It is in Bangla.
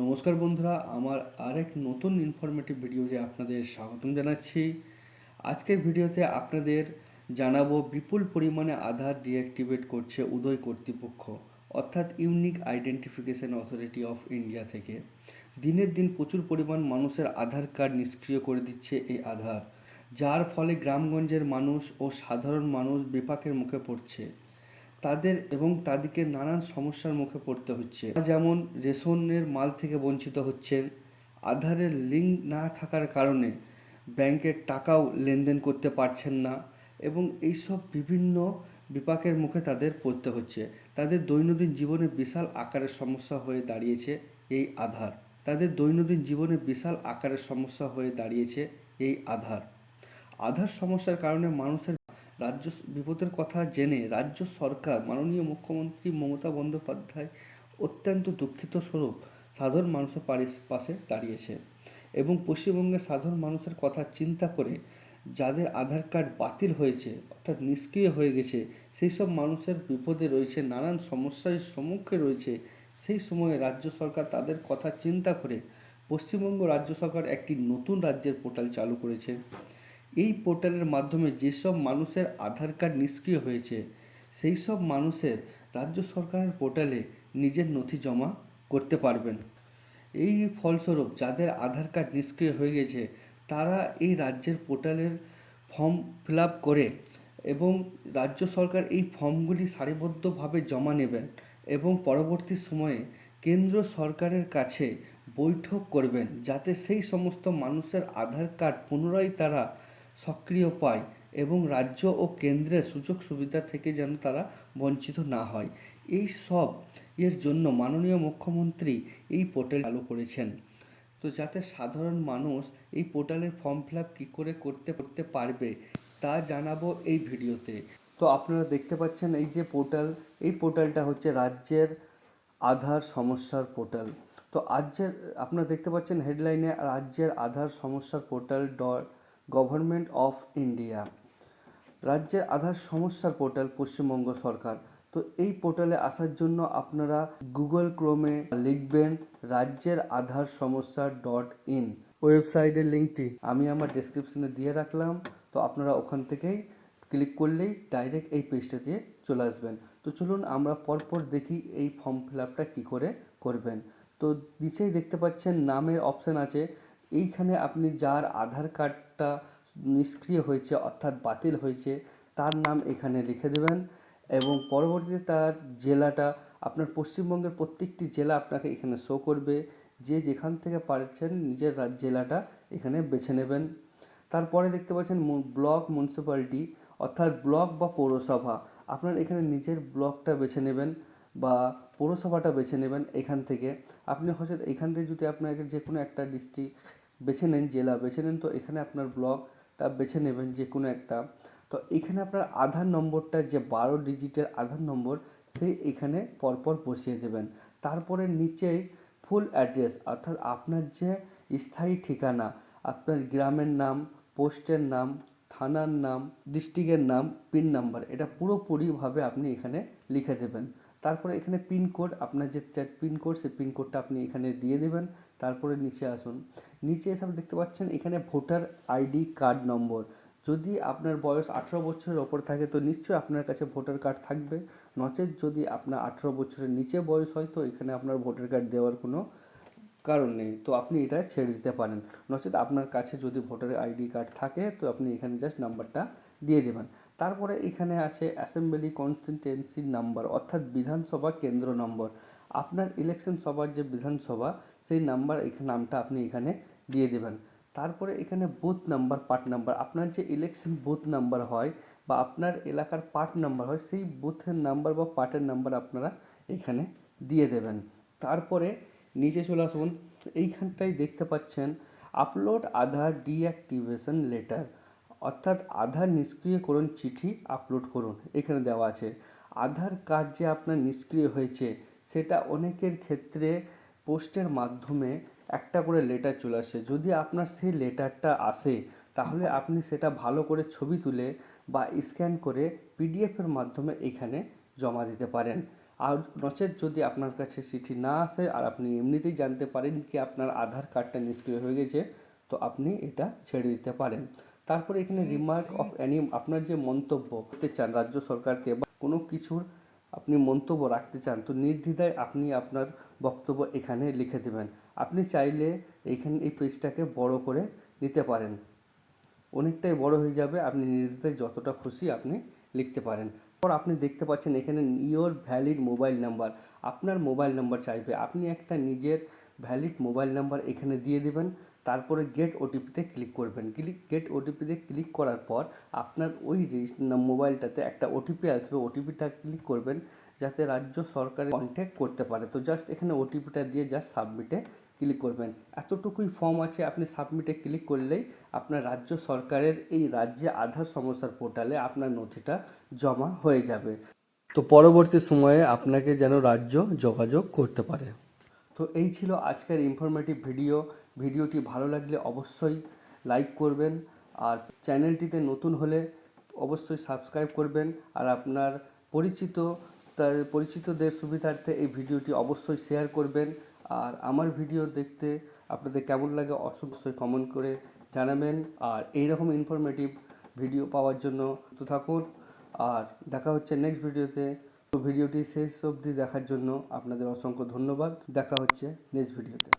নমস্কার বন্ধুরা, আমার আরেক নতুন ইনফরমেটিভ ভিডিওতে আপনাদের স্বাগতম জানাচ্ছি। আজকের ভিডিওতে আপনাদের জানাব বিপুল পরিমাণে আধার ডিঅ্যাক্টিভেট করছে উদয় কর্তৃপক্ষ, অর্থাৎ unique identification authority of India থেকে। দিনের দিন প্রচুর পরিমাণ মানুষের আধার কার্ড নিষ্ক্রিয় করে দিচ্ছে এই আধার, যার ফলে গ্রামগঞ্জের মানুষ ও সাধারণ মানুষ বিপাকের মুখে পড়ছে। তাদের এবং তাদেরকে নানান সমস্যার মুখে পড়তে হচ্ছে। যেমন রেশনের মাল থেকে বঞ্চিত হচ্ছেন, আধারের লিঙ্ক না থাকার কারণে ব্যাংকের টাকাও লেনদেন করতে পারছেন না এবং এইসব বিভিন্ন বিপাকের মুখে তাদের পড়তে হচ্ছে। তাদের দৈনন্দিন জীবনে বিশাল আকারের সমস্যা হয়ে দাঁড়িয়েছে এই আধার। তাদের দৈনন্দিন জীবনে বিশাল আকারের সমস্যা হয়ে দাঁড়িয়েছে এই আধার। আধার সমস্যার কারণে মানুষের রাজ্য বিপদের কথা জেনে রাজ্য সরকার মাননীয় মুখ্যমন্ত্রী মমতা বন্দ্যোপাধ্যায় অত্যন্ত দুঃখিত স্বরূপ সাধারণ মানুষের পাশে দাঁড়িয়েছে এবং পশ্চিমবঙ্গের সাধারণ মানুষের কথা চিন্তা করে যাদের আধার কার্ড বাতিল হয়েছে, অর্থাৎ নিষ্ক্রিয় হয়ে গেছে সেই সব মানুষের বিপদে রয়েছে, নানান সমস্যার সম্মুখে রয়েছে, সেই সময়ে রাজ্য সরকার তাদের কথা চিন্তা করে পশ্চিমবঙ্গ রাজ্য সরকার একটি নতুন রাজ্যের পোর্টাল চালু করেছে। এই পোর্টালের মাধ্যমে যেসব মানুষের আধার কার্ড নিষ্ক্রিয় হয়েছে সেই সব মানুষের রাজ্য সরকারের পোর্টালে নিজের নথি জমা করতে পারবেন। এই ফলস্বরূপ যাদের আধার কার্ড নিষ্ক্রিয় হয়ে গেছে, তারা এই রাজ্যের পোর্টালের ফর্ম ফিল আপ করে এবং রাজ্য সরকার এই ফর্মগুলি সারিবদ্ধভাবে জমা নেবেন এবং পরবর্তী সময়ে কেন্দ্র সরকারের কাছে বৈঠক করবেন, যাতে সেই সমস্ত মানুষের আধার কার্ড পুনরায় তারা সক্রিয় পায় এবং রাজ্য ও কেন্দ্রের সুযোগ সুবিধা থেকে যেন তারা বঞ্চিত না হয়। এই সব এর জন্য মাননীয় মুখ্যমন্ত্রী এই পোর্টাল চালু করেছেন। তো যাতে সাধারণ মানুষ এই পোর্টালের ফর্ম ফিল আপ কী করে করতে করতে পারবে তা জানাব এই ভিডিওতে। তো আপনারা দেখতে পাচ্ছেন এই যে পোর্টাল, এই পোর্টালটা হচ্ছে রাজ্যের আধার সমস্যার পোর্টাল। তো রাজ্যের আপনারা দেখতে পাচ্ছেন হেডলাইনে রাজ্যের আধার সমস্যার portal dot government of India. রাজ্যের আধার সমস্যার পোর্টাল পশ্চিমবঙ্গ সরকার। তো এই পোর্টালে আসার জন্য আপনারা গুগল ক্রোমে লিখবেন রাজ্যের আধার সমস্যা ডট ইন। ওয়েবসাইটের লিঙ্কটি আমি আমার ডেসক্রিপশনে দিয়ে রাখলাম। তো আপনারা ওখান থেকেই ক্লিক করলেই ডাইরেক্ট এই পেজটা দিয়ে চলে আসবেন। তো চলুন আমরা পরপর দেখি এই ফর্ম ফিল আপটা কী করে করবেন। তো নিচেই দেখতে পাচ্ছেন নামের অপশান আছে। এইখানে আপনি যার আধার কার্ডটা নিষ্ক্রিয় হয়েছে, অর্থাৎ বাতিল হয়েছে, তার নাম এখানে লিখে দেবেন এবং পরবর্তীতে তার জেলাটা, আপনার পশ্চিমবঙ্গের প্রত্যেকটি জেলা আপনাকে এখানে শো করবে। যে যেখান থেকে পারছেন নিজের জেলাটা এখানে বেছে নেবেন। তারপরে দেখতে পাচ্ছেন ব্লক মিউনিসিপ্যালিটি অর্থাৎ ব্লক বা পৌরসভা, আপনার এখানে নিজের ব্লকটা বেছে নেবেন বা পৌরসভাটা বেছে নেবেন এখান থেকে। আপনি হয়তো এখান থেকে যদি আপনাকে যে কোনো একটা ডিস্ট্রিক্ট বেছে নেন জেলা, বেছে নেন তো এখানে আপনার ব্লকটা বেছে নেবেন যে কোনো একটা। তো এখানে আপনার আধার নম্বরটা যে বারো ডিজিটের আধার নম্বর সেই এখানে পরপর বসিয়ে দেবেন। তারপরে নিচে ফুল অ্যাড্রেস, অর্থাৎ আপনার যে স্থায়ী ঠিকানা, আপনার গ্রামের নাম, পোস্টের নাম, থানার নাম, ডিস্ট্রিক্টের নাম, পিন নাম্বার, এটা পুরোপুরিভাবে আপনি এখানে লিখে দেবেন। তারপরে এখানে পিনকোড আপনার যে চ্যাট পিনকোড সেই পিনকোডটা আপনি এখানে দিয়ে দেবেন। তারপরে নিচে আসুন। নিচে এসে আপনি দেখতে পাচ্ছেন এখানে ভোটার আইডি কার্ড নম্বর যদি আপনার বয়স আঠেরো বছরের ওপর থাকে, তো নিশ্চয়ই আপনার কাছে ভোটার কার্ড থাকবে। নচেত যদি আপনার আঠেরো বছরের নিচে বয়স হয়, তো এখানে আপনার ভোটার কার্ড দেওয়ার কোনো কারণ নেই। তো আপনি এটা ছেড়ে দিতে পারেন। নচেত আপনার কাছে যদি ভোটার আইডি কার্ড থাকে, তো আপনি এখানে জাস্ট নাম্বারটা দিয়ে দেবেন। তারপরে এখানে আছে অ্যাসেম্বলি কনস্টিটিউয়েন্সির নাম্বার অর্থাৎ বিধানসভা কেন্দ্র নম্বর আপনার ইলেকশন সভার যে বিধানসভা, সেই নাম্বার নামটা আপনি এখানে দিয়ে দেবেন। তারপরে এখানে বুথ নাম্বার পার্ট নাম্বার আপনার যে ইলেকশন বুথ নাম্বার হয় বা আপনার এলাকার পার্ট নাম্বার হয়, সেই বুথের নাম্বার বা পার্টের নাম্বার আপনারা এখানে দিয়ে দেবেন। তারপরে নিচে চলে আসুন। এইখানটায় দেখতে পাচ্ছেন আপলোড আধার ডিঅ্যাক্টিভেশন লেটার অর্থাৎ আধার নিষ্ক্রিয়করণ চিঠি আপলোড করুন। এখানে দেওয়া আছে, আধার কার্ড যে আপনার নিষ্ক্রিয় হয়েছে, সেটা অনেকের ক্ষেত্রে পোস্টের মাধ্যমে একটা করে লেটার চলে আসে। যদি আপনার সেই লেটারটা আসে, তাহলে আপনি সেটা ভালো করে ছবি তুলে বা স্ক্যান করে পিডিএফের মাধ্যমে এখানে জমা দিতে পারেন। আর নচেত যদি আপনার কাছে চিঠি না আসে আর আপনি এমনিতেই জানতে পারেন কি আপনার আধার কার্ডটা নিষ্ক্রিয় হয়ে গেছে, তো আপনি এটা ছেড়ে দিতে পারেন। তারপরে এখানে রিমার্ক অফ অ্যানি আপনার যে মন্তব্য করতে চান রাজ্য সরকারকে বা কোনো কিছুর আপনি মন্তব্য রাখতে চান, তো নির্দ্বিধায় আপনি আপনার বক্তব্য এখানে লিখে দেবেন। আপনি চাইলে এইখানে এই পেজটাকে বড় করে নিতে পারেন। অনেকটাই বড় হয়ে যাবে, আপনি নির্দ্বিধায় যতটা খুশি আপনি লিখতে পারেন। পর আপনি দেখতে পাচ্ছেন এখানে ইওর ভ্যালিড মোবাইল নাম্বার আপনার মোবাইল নাম্বার চাইবে। আপনি একটা নিজের ভ্যালিড মোবাইল নাম্বার এখানে দিয়ে দেবেন, তারপরে গেট ওটিপিতে ক্লিক করবেন। ক্লিক গেট ওটিপিতে ক্লিক করার পর আপনার ওই মোবাইলটাতে একটা ওটিপি আসবে ওটিপিটা ক্লিক করবেন যাতে রাজ্য সরকার কন্ট্যাক্ট করতে পারে। তো জাস্ট এখানে ওটিপিটা দিয়ে জাস্ট সাবমিটে ক্লিক করবেন। এতটুকুই ফর্ম আছে, আপনি সাবমিটে ক্লিক করলেই আপনার রাজ্য সরকারের এই রাজ্যে আধার সমস্যার পোর্টালে আপনার নথিটা জমা হয়ে যাবে। তো পরবর্তী সময়ে আপনাকে যেন রাজ্য যোগাযোগ করতে পারে। তো এই ছিল আজকের ইনফরমেটিভ ভিডিও ভিডিওটি ভালো লাগলে অবশ্যই লাইক করবেন আর চ্যানেলটিতে নতুন হলে অবশ্যই সাবস্ক্রাইব করবেন আর আপনার পরিচিত তার পরিচিতদের সুবিধার্থে এই ভিডিওটি অবশ্যই শেয়ার করবেন। আর আমার ভিডিও দেখতে আপনাদের কেমন লাগে অবশ্যই কমেন্ট করে জানাবেন। আর এইরকম ইনফরমেটিভ ভিডিও পাওয়ার জন্য তো থাকুন। আর দেখা হচ্ছে নেক্সট ভিডিওতে তো ভিডিওটি শেষ অবধি দেখার জন্য আপনাদের অসংখ্য ধন্যবাদ। দেখা হচ্ছে নেক্সট ভিডিওতে